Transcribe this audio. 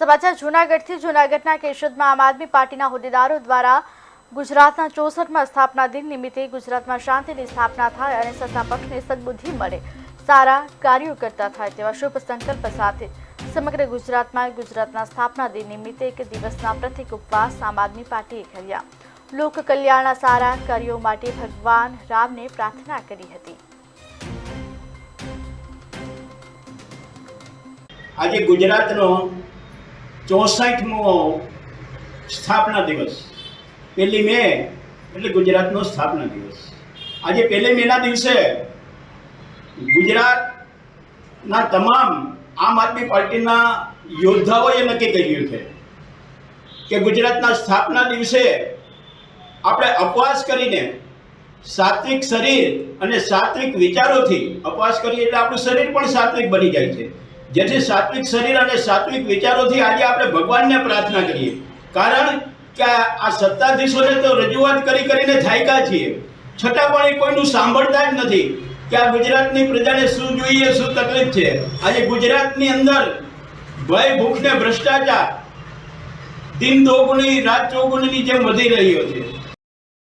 સમાચાર જૂનાગઢથી જૂનાગઢના કેશોદમાં આમ આદમી પાર્ટીના હોદ્દેદારો દ્વારા ગુજરાતના ચોસઠમાં સ્થાપના દિન નિમિત્તે ગુજરાતમાં શાંતિની સ્થાપના થાય અને સત્તા સદબુદ્ધિ મળે. સારા કાર્યો કરતા થાય તેવા શુભ સંકલ્પ સાથે સમગ્ર ગુજરાતમાં ગુજરાતના સ્થાપના દિન નિમિત્તે એક દિવસના પ્રતિક ઉપવાસ આમ આદમી પાર્ટીએ કર્યા. લોક કલ્યાણના સારા કાર્યો માટે ભગવાન રામને પ્રાર્થના કરી હતી. આજે ગુજરાતનો ચોસઠમો સ્થાપના દિવસ. પહેલી મે એટલે ગુજરાતનો સ્થાપના દિવસ. આજે પહેલી મેના દિવસે ગુજરાતના તમામ આમ આદમી પાર્ટીના યોદ્ધાઓએ નક્કી કર્યું છે કે ગુજરાતના સ્થાપના દિવસે આપણે અપવાસ કરીને સાત્વિક શરીર અને સાત્વિક વિચારોથી અપવાસ કરીએ એટલે આપણું શરીર પણ સાત્વિક બની જાય છે. જેથી સાત્વિક શરીર અને સાત્વિક વિચારોથી આજે આપણે ભગવાનને પ્રાર્થના કરીએ. કારણ કે આ સત્તાધીશોને તો રજૂઆત કરી કરીને થાયકા છીએ. છતાં પણ એ કોઈનું સાંભળતા જ નથી કે આ ગુજરાતની પ્રજાને શું જોઈએ, શું તકલીફ છે. આજે ગુજરાતની અંદર ભય, ભૂખ ને ભ્રષ્ટાચાર, દિન દોગુણી રાત ચોગુણીની જેમ વધી રહ્યો છે.